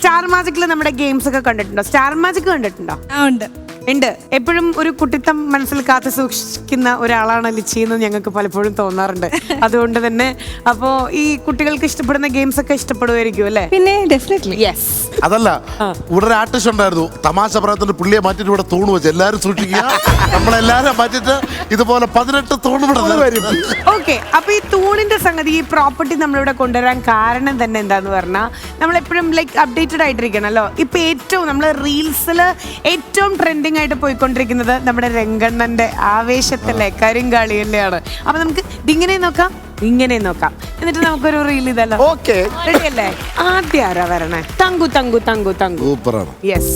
Star മാജിക്കിൽ നമ്മുടെ games ഒക്കെ കണ്ടിട്ടുണ്ടോ? സ്റ്റാർ മാജിക് കണ്ടിട്ടുണ്ടോ? ഉണ്ട്. ഉണ്ട്. എപ്പോഴും ഒരു കുട്ടിത്തം മനസ്സിൽ കാത്തു സൂക്ഷിക്കുന്ന ഒരാളാണ് ലിച്ചി എന്ന് ഞങ്ങൾക്ക് പലപ്പോഴും തോന്നാറുണ്ട്. അതുകൊണ്ട് തന്നെ അപ്പോ ഈ കുട്ടികൾക്ക് ഇഷ്ടപ്പെടുന്ന ഗെയിംസ് ഒക്കെ ഇഷ്ടപ്പെടുമായിരിക്കും അല്ലേ? പിന്നെ ഡെഫിനറ്റ്ലി യെസ് അതല്ല ഉടനെ ആർട്ടിസ്റ്റ് ഉണ്ടായിരുന്നു. തമാശ പ്രായത്തിന്റെ പുള്ളിയെ മാറ്റിട്ട് ഇവിടെ തൂണ് വെച്ച് എല്ലാരും സൂക്ഷിക്കുക. നമ്മളെല്ലാരും മാറ്റിട്ട് ഇതുപോലെ പതിനെട്ട് തൂണ് ഇവിടെ വരും. ഓക്കെ അപ്പൊ ഈ തൂണിന്റെ സംഗതി ഈ പ്രോപ്പർട്ടി നമ്മളിവിടെ കൊണ്ടുവരാൻ കാരണം തന്നെ എന്താന്ന് പറഞ്ഞാൽ നമ്മൾ എപ്പോഴും ലൈക്ക് അപ്ഡേറ്റഡ് ആയിട്ടിരിക്കണല്ലോ ഇപ്പൊ ഏറ്റവും നമ്മൾ റീൽസിൽ ഏറ്റവും ട്രെൻഡിങ് ആയിട്ട് പോയിക്കൊണ്ടിരിക്കുന്നത് നമ്മുടെ രംഗണ്ണന്റെ ആവേശത്തിലെ കരിങ്കാളിയല്ലെയാണ് അപ്പൊ നമുക്ക് ഇതിങ്ങനെ നോക്കാം ഇങ്ങനെ നോക്കാം. എന്നിട്ട് നമുക്കൊരു റീൽ ഇതല്ലോ. ഓക്കെ റെഡി അല്ലേ? ആദ്യം ആരാ വരണേ? Thank you thank you thank you Thanku. സൂപ്പറാണ് യെസ്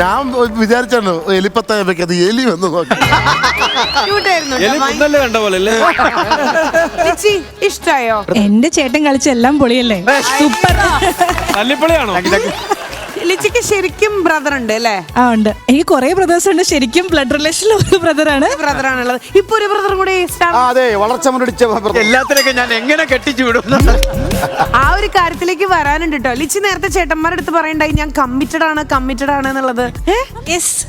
ഞാൻ വിചാരിച്ചാണ് എലിപ്പത്തായ അത് എലി വന്ന് നോക്കി. കണ്ട പോലെ അല്ലേ? ഇഷ്ടായോ? എന്റെ ചേട്ടൻ കളിച്ച എല്ലാം പൊളിയല്ലേ? സൂപ്പർ. തല്ലിപ്പൊളിയാണോ? ലിച്ചിക്ക് ശരിക്കും ബ്രദർ ഉണ്ട് അല്ലേ? ആ ഉണ്ട്. എനിക്ക് കുറെ ബ്രദേഴ്സ് ഉണ്ട്. ശരിക്കും ബ്ലഡ് റിലേഷൻ ഒരു ബ്രദറാണ് ബ്രദർ ആണുള്ളത്. ഇപ്പൊ ഒരു ബ്രദറും കൂടി അതെ വളർച്ച മുരടിച്ച എല്ലാത്തിനൊക്കെ ഞാൻ എങ്ങനെ കെട്ടിച്ചു വിടും? ആ ഒരു കാര്യത്തിലേക്ക് വരാനുണ്ട് കേട്ടോ ലിച്ചി നേരത്തെ ചേട്ടന്മാരുടെ അടുത്ത് പറയണ്ടായി ഞാൻ കമ്മിറ്റഡ് ആണ് കമ്മിറ്റഡ് ആണ് എന്നുള്ളത്?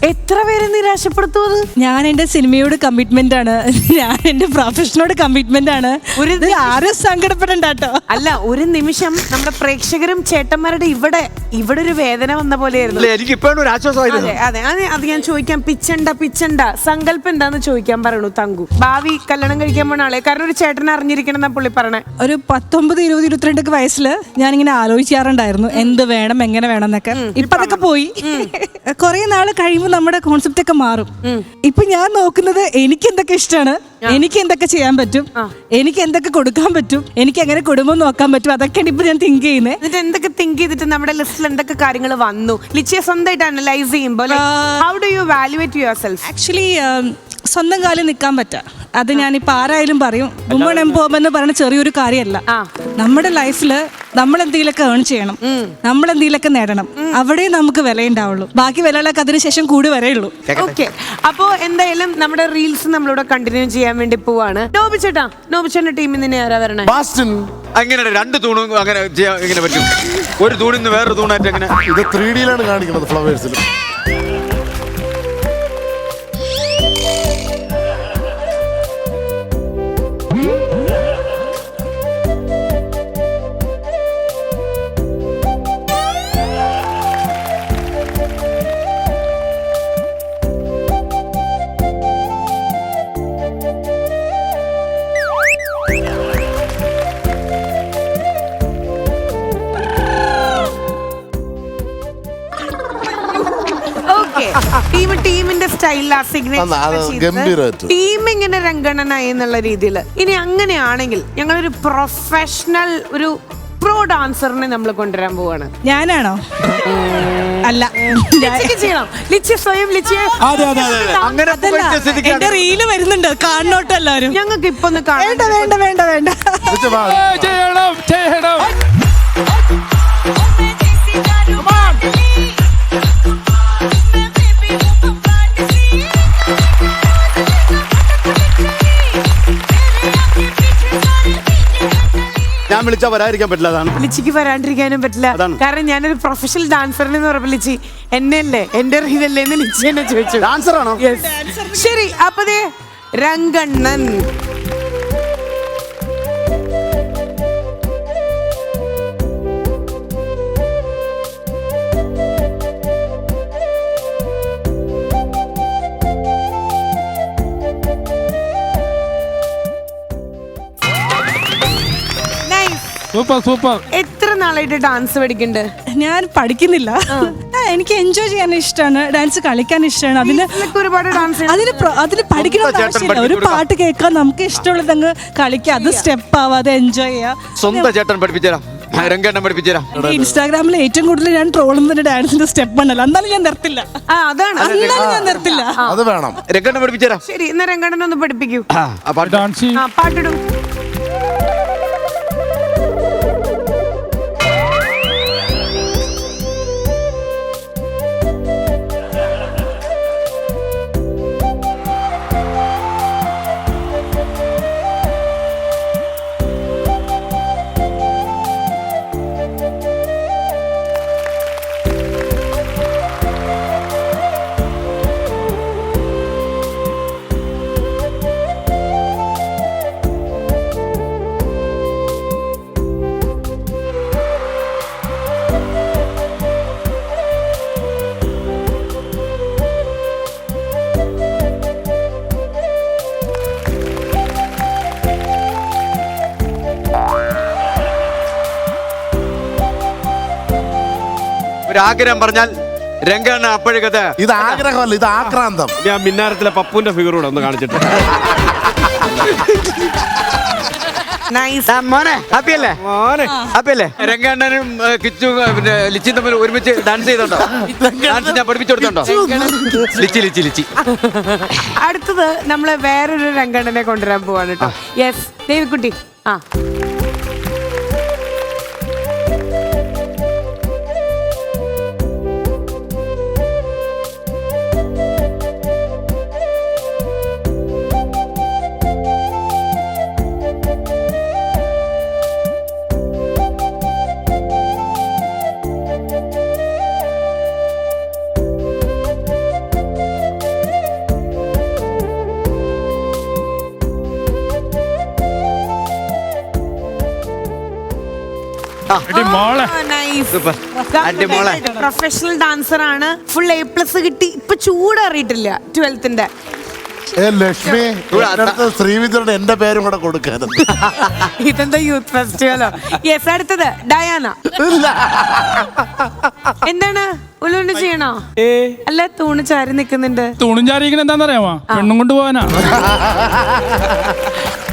എത്ര പേരെ നിരാശപ്പെടുത്തു അത്? ഞാൻ എന്റെ സിനിമയോട് കമ്മിറ്റ്മെന്റ് ആണ്. ഞാൻ എന്റെ പ്രൊഫഷനോട് കമ്മിറ്റ്മെന്റ് ആണ്. ഒരു ആരും സങ്കടപ്പെടണ്ട കേട്ടോ അല്ല ഒരു നിമിഷം നമ്മുടെ പ്രേക്ഷകരും ചേട്ടന്മാരുടെ ഇവിടെ ഇവിടെ ഒരു വേദന വന്ന പോലെയായിരുന്നു. എനിക്ക് ഇപ്പോഴും ഒരു ആശ്വാസമായിരുന്നു അതെ അതെ. അത് അത് ഞാൻ ചോദിക്കാം. പിച്ചണ്ട പിച്ചണ്ട. സങ്കല്പം എന്താന്ന് ചോദിക്കാൻ പറയണു തങ്കു. ഭാവി കല്യാണം കഴിക്കാൻ പോണ ആളെ. കാരണം ഒരു ചേട്ടൻ അറിഞ്ഞിരിക്കണം എന്നാ പുള്ളി പറഞ്ഞേ ഒരു പത്തൊമ്പത് ഇരുപത് ഇരുപത്തിരണ്ടൊക്കെ ഞാൻ ഇങ്ങനെ ആലോചിക്കാറുണ്ടായിരുന്നു. എന്ത് വേണം എങ്ങനെ വേണം എന്നൊക്കെ. ഇപ്പൊ അതൊക്കെ പോയി. കുറെ നാൾ കഴിയുമ്പോൾ നമ്മുടെ കോൺസെപ്റ്റ് ഒക്കെ മാറും. ഇപ്പൊ ഞാൻ നോക്കുന്നത് എനിക്ക് എന്തൊക്കെ ഇഷ്ടമാണ് എനിക്ക് എന്തൊക്കെ ചെയ്യാൻ പറ്റും? എനിക്ക് എന്തൊക്കെ കൊടുക്കാൻ പറ്റും? എനിക്ക് എങ്ങനെ കുടുംബം നോക്കാൻ പറ്റും? അതൊക്കെയാണ് ഇപ്പൊ ഞാൻ തിങ്ക് ചെയ്യുന്നത് എന്നിട്ട് എന്തൊക്കെ തിങ്ക് ചെയ്തിട്ട് നമ്മുടെ ലിസ്റ്റിൽ എന്തൊക്കെ കാര്യങ്ങൾ വന്നു? ലിച്ചിയെ സ്വന്തമായിട്ട് അനലൈസ് ചെയ്യുമ്പോൾ how do you valuate yourself actually സ്വന്തം കാലിൽ നിൽക്കാൻ പറ്റുക അത് ഞാനിപ്പോൾ ആരായാലും പറയും വുമൺ എംപവർമെന്റ് എന്ന് പറയുന്ന ചെറിയൊരു കാര്യമല്ല. നമ്മുടെ ലൈഫിൽ നമ്മൾ എന്തെങ്കിലുമൊക്കെ ഏൺ ചെയ്യണം. നമ്മൾ എന്തെങ്കിലുമൊക്കെ നേടണം. അവിടെ നമുക്ക് വിലയുണ്ടാവുള്ളൂ. ബാക്കി വിലകളൊക്കെ അതിനുശേഷം കൂടി വരെയുള്ളൂ ഓക്കെ. അപ്പോ എന്തായാലും നമ്മുടെ റീൽസ് നമ്മളിവിടെ കണ്ടിന്യൂ ചെയ്യാൻ വേണ്ടി പോവാണ്. നോബിച്ചേട്ടാ നോബിച്ചേട്ടന്റെ ടീമിൽ നിന്ന് ആരാ വരണേ? ബാസ്റ്റൺ അങ്ങനെ രണ്ട് തൂണും അങ്ങനെ ചെയ്യാൻ ഇങ്ങനെ പറ്റും. ഒരു തൂണിന്ന് നിന്ന് വേറൊരു തൂണായിട്ട് എങ്ങനെ? ഇത് ത്രീ ഡിയിലാണ് കാണിക്കുന്നത് ഫ്ലവേഴ്സിൽ ടീം ടീമിന്റെ സ്റ്റൈലാ സിഗ്നേച്ചർ ടീം ഇങ്ങനെ രംഗണനായി എന്നുള്ള രീതിയിൽ. ഇനി അങ്ങനെയാണെങ്കിൽ ഞങ്ങളൊരു പ്രൊഫഷണൽ ഒരു പ്രോ ഡാൻസറിനെ നമ്മൾ കൊണ്ടുവരാൻ പോവാണ്. ഞാനാണോ? അല്ല. ചെയ്യണം. ലിച്ചി സ്വയം ലിച്ചിയെ എന്റെ റീൽ വരുന്നുണ്ട്. കാണണോട്ടോ എല്ലാവരും ഞങ്ങൾക്ക് ഇപ്പൊ ഒന്ന് വേണ്ട കാണാം വേണ്ട വേണ്ട. വേണ്ട ചെയ്യണം ചെയ്യണം ഞാൻ വിളിച്ചാ വരാതിരിക്കാൻ പറ്റില്ല അതാണ്. ലിച്ചിക്ക് വരാണ്ടിരിക്കാനും പറ്റില്ല. അതാണ്. കാരണം ഞാനൊരു പ്രൊഫഷണൽ ഡാൻസറിൽ എന്ന് പറഞ്ഞ ലിച്ചി എന്നെയല്ലേ? എന്റെ ഇതല്ലേ എന്ന് ലിച്ചി എന്നെ ചോദിച്ചു. ഡാൻസർ ആണോ? Yes. ശരി അപ്പൊ രംഗണ്ണൻ. Super super. എത്ര നാളായിട്ട് ഡാൻസ് പഠിക്കണ്ട്? ഞാൻ പഠിക്കുന്നില്ല. എനിക്ക് എൻജോയ് ചെയ്യാൻ ഇഷ്ടമാണ് ഡാൻസ് കളിക്കാൻ ഇഷ്ടമാണ് അതിന് ഒരുപാട് ഡാൻസ് അതിന് അതിന് പഠിക്കണം ആവശ്യമില്ല. ഒരു പാട്ട് കേൾക്കാൻ നമുക്ക് ഇഷ്ടമുള്ളത് അങ്ങ് കളിക്കുക അത് സ്റ്റെപ്പ് ആവാതെ എൻജോയ് ചെയ്യാം. സ്വന്തം ചേട്ടൻ പഠിപ്പിച്ചുതരാം. രംഗെണ്ണം പഠിപ്പിച്ചുതരാം. ഇൻസ്റ്റാഗ്രാമിൽ ഏറ്റവും കൂടുതൽ ഞാൻ ട്രോളുന്നതിന്റെ ഡാൻസിന്റെ സ്റ്റെപ്പ് ഉണ്ടല്ലോ എന്നാലും ഞാൻ നിർത്തില്ല. ആ അതാണ്. എന്നാലും ഞാൻ നിർത്തില്ല. അത് വേണം. രംഗണ്ണം പഠിപ്പിച്ചുതരാം. ശരി എന്നാ രംഗണ്ണൻ ഒന്ന് പഠിപ്പിക്കൂ. പാട്ടിടും. ആഗ്രഹം പറഞ്ഞാൽ രംഗണ്ണ അപ്പോഴേക്കത്. ഇത് ആഗ്രഹമല്ല ഇത് ആക്രാന്തം. ഞാൻ മിന്നാരത്തിലെ പപ്പുവിന്റെ ഫിഗർ കൂടെ ഒന്ന് കാണിച്ചിട്ട്. രംഗണ്ണനും കിച്ചു പിന്നെ ലിച്ചിയും തമ്മിൽ ഒരുമിച്ച് ഡാൻസ് ചെയ്തോണ്ടോ? ഡാൻസ് ഞാൻ പഠിപ്പിച്ചു കൊടുത്തോണ്ടോ ലിച്ചി ലിച്ചി ലിച്ചി. അടുത്തത് നമ്മൾ വേറൊരു രംഗണ്ണനെ കൊണ്ടുവരാൻ പോവാണ് കേട്ടോ. യെസ് ദേവിക്കുട്ടി. ആ. പ്രൊഫഷണൽ ഡാൻസർ ആണ്. ഫുൾ എ പ്ലസ് കിട്ടി. ഇപ്പൊ ചൂടറിയിട്ടില്ല ട്വൽത്തിന്റെ ലക്ഷ്മി ശ്രീവിദ്യയുടെ എന്റെ പേരും കൂടെ കൊടുക്കാതെ ഇതെന്താ യൂത്ത് ഫെസ്റ്റിവലോ യെസ് അടുത്തത് ഡയാന എന്താണ്? ഉള്ളുണ്ട് ചെയ്യണോ? അല്ല തൂണ് ചാരി നിക്കുന്നുണ്ട് തുണും ചാരിക്കുന്ന എന്താണെന്നറിയാമോ? പെണ്ണും കൊണ്ട് പോവാനാ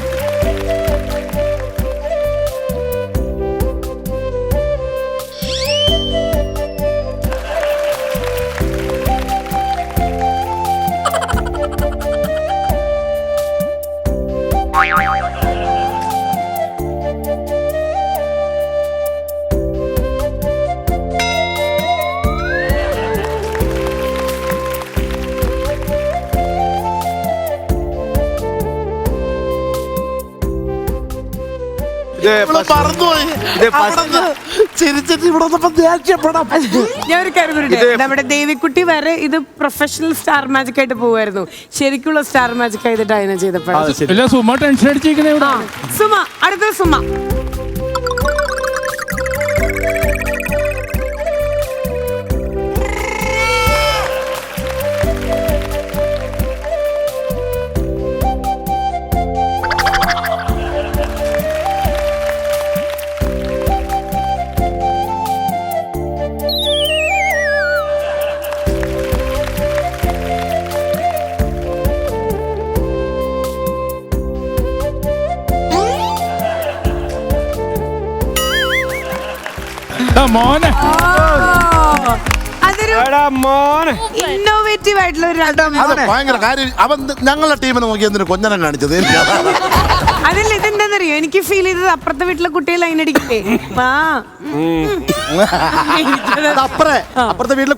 ഞാൻ ഒരു കാര്യം പറയട്ടെ? നമ്മുടെ ദേവിക്കുട്ടി വരെ ഇത് പ്രൊഫഷണൽ സ്റ്റാർ മാജിക് ആയിട്ട് പോവായിരുന്നു ശരിക്കുള്ള സ്റ്റാർ മാജിക് ആയിട്ട് ഡയന ചെയ്തപ്പോഴാണ്. സുമ അടുത്ത സുമ. മോനെ. ഇന്നോവേറ്റീവ് ആയിട്ടുള്ള ഒരു രണ്ടാം അത് ഭയങ്കര കാര്യം. അവൻ ഞങ്ങളുടെ ടീമിനെ നോക്കി എന്തിനു കൊഞ്ഞനം കാണിച്ചത്? എനിക്ക് അതാണ്. അതല്ല ഇതെന്താന്നറിയോ? എനിക്ക് ഫീൽ ചെയ്തത് അപ്പുറത്തെ വീട്ടിലെ കുട്ടികൾ ലൈൻ അടിക്കില്ലേ? ആ അത് അപ്പറേ അപ്പുറത്തെ വീട്ടിലെ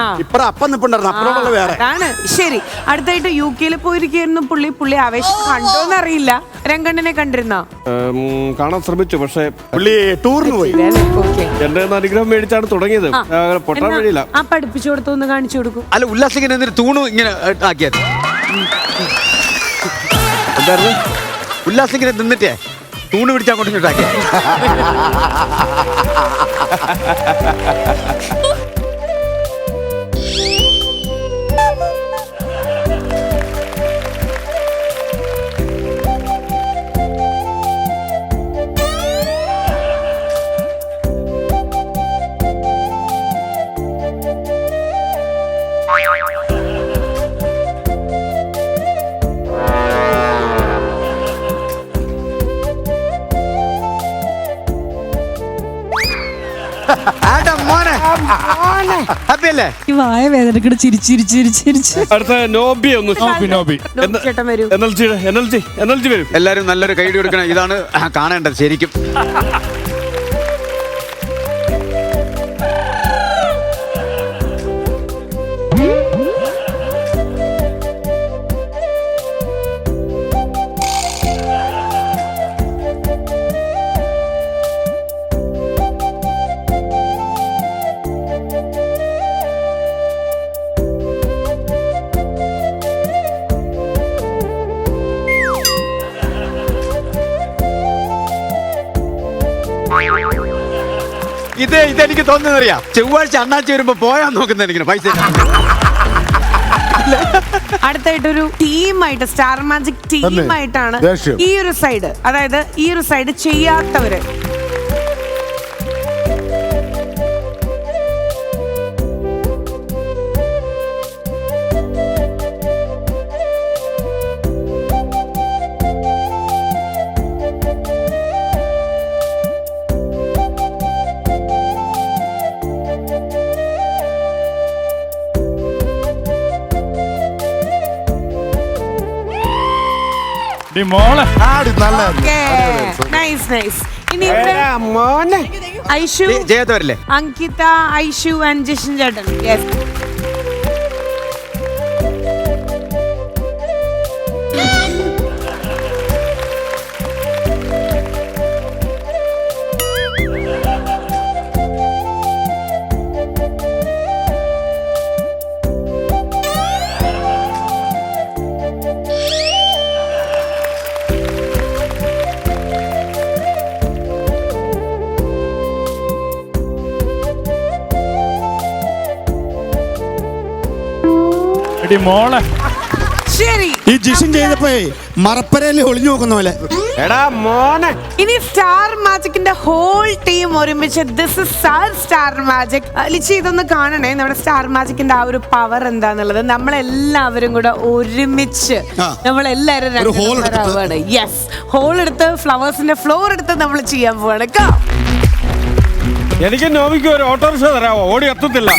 ആ. ഇപ്പറ അപ്പം നിപ്പുണ്ടായിരുന്നു അപ്പുറമുള്ള വേറെ. അതാണ്. ശരി അടുത്തായിട്ട് യു കെയിൽ പോയിരിക്കുന്നു പുള്ളി. പുള്ളി ആവേശം കണ്ടോന്ന് അറിയില്ല. രംഗണ്ണനെ കണ്ടിരുന്നോ? കാണാൻ ശ്രമിച്ചു പക്ഷെ പുള്ളി ടൂറിന് പോയി. എന്റെ അനുഗ്രഹം മേടിച്ചാണ് തുടങ്ങിയത്. പൊട്ടാൻ വഴിയില്ല. ആ പഠിപ്പിച്ചു കൊടുത്തു ഒന്ന് കാണിച്ചു കൊടുക്കും. അല്ല ഉല്ലാസിങ്ങനെ എന്തിനു തൂണു ഇങ്ങനെ ആക്കിയത് എന്തായിരുന്നു? ഉല്ലാസിങ്ങനെ നിന്നിട്ടേ? തൂണ് പിടിച്ചാൽ കൊണ്ട് അല്ലേ? ഈ വായ വേദനക്കിട്ട് ചിരിച്ചിരിച്ചിരിച്ചിരിച്ച് അടുത്ത നോബി ഒന്ന്. നോബി ചേട്ടൻ വരൂ. എനർജി വരും. എല്ലാരും നല്ലൊരു കൈ കൊടുക്കണം. ഇതാണ് കാണേണ്ടത് ശരിക്കും. ഇത് ഇതെനിക്ക് തോന്നുന്നറിയാം ചൊവ്വാഴ്ച അണ്ണാച്ചി വരുമ്പോ പോയാൻ നോക്കുന്ന എനിക്ക് പൈസ അടുത്തായിട്ടൊരു ടീമായിട്ട് സ്റ്റാർ മാജിക് ടീമായിട്ടാണ്. ഈ ഒരു സൈഡ് അതായത് ഈ ഒരു സൈഡ് ചെയ്യാത്തവര്. ആടി നല്ല നൈസ് നൈസ് ഇനി ഇവിടെ മോനെ. ഐഷു ജയത്ത് വരില്ലേ? അങ്കിത ഐഷു ആൻഡ് ജിഷൻ ചേട്ടൻ. യെസ് ശരി. ഈ ജിഷൻ ചെയ്തപ്പോ മറപ്പരയിൽ ഒളിഞ്ഞു നോക്കുന്ന പോലെ. എടാ മോനെ. ഇനി സ്റ്റാർ മാജിക്കിന്റെ ഹോൾ ടീം ഒരുമിച്ച് this is star magic Lichi ഇതൊന്ന് കാണണേ. നമ്മുടെ സ്റ്റാർ മാജിക്കിന്റെ ആ ഒരു പവർ എന്താന്നുള്ളത്. നമ്മളെല്ലാവരും കൂടെ ഒരുമിച്ച് നമ്മളെല്ലാരും എടുത്തിട്ട്. യെസ് ഹോൾ എടുത്ത് ഫ്ലവേഴ്സിന്റെ ഫ്ലോർ എടുത്ത് നമ്മൾ ചെയ്യാൻ പോവാണ്. Go. എനിക്ക് നോവിക്ക് ഒരു ഓട്ടോറിക്ഷ തരാമോ ഓടി എത്തത്തില്ല.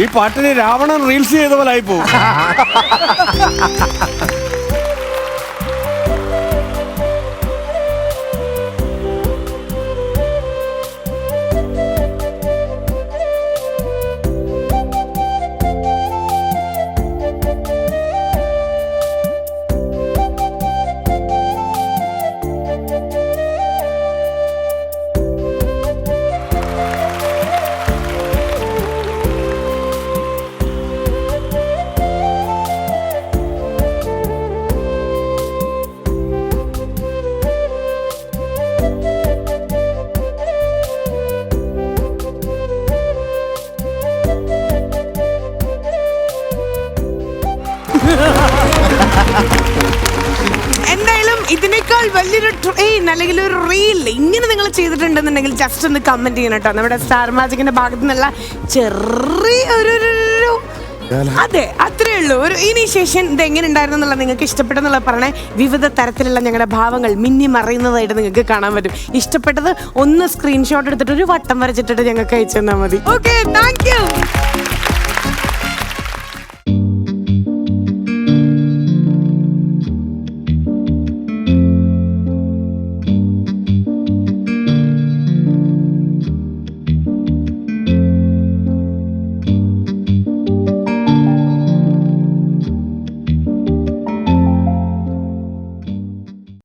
ഈ പാട്ടിന് രാവണൻ റീൽസ് ചെയ്ത പോലെ ആയി ഇതിനേക്കാൾ വലിയൊരു ട്രെയിൻ അല്ലെങ്കിൽ ഒരു റീൽ ഇങ്ങനെ നിങ്ങൾ ചെയ്തിട്ടുണ്ടെന്നുണ്ടെങ്കിൽ ജസ്റ്റ് ഒന്ന് കമന്റ് ചെയ്യണം കേട്ടോ. നമ്മുടെ സ്റ്റാർ മാജിക്കിന്റെ ഭാഗത്തു നിന്നുള്ള ചെറിയ ഒരു അതെ അത്രേ ഉള്ളൂ. ഒരു ഇനിഷ്യേഷൻ ഇത് എങ്ങനെ ഉണ്ടായിരുന്നു എന്നുള്ള നിങ്ങൾക്ക് ഇഷ്ടപ്പെട്ടെന്നുള്ള പറഞ്ഞേ. വിവിധ തരത്തിലുള്ള ഞങ്ങളുടെ ഭാവങ്ങൾ മിന്നി മറിയുന്നതായിട്ട് നിങ്ങൾക്ക് കാണാൻ പറ്റും. ഇഷ്ടപ്പെട്ടത് ഒന്ന് സ്ക്രീൻഷോട്ട് എടുത്തിട്ട് ഒരു വട്ടം വരച്ചിട്ടിട്ട് ഞങ്ങൾക്ക് അയച്ചു തന്നാൽ മതി. Okay thank you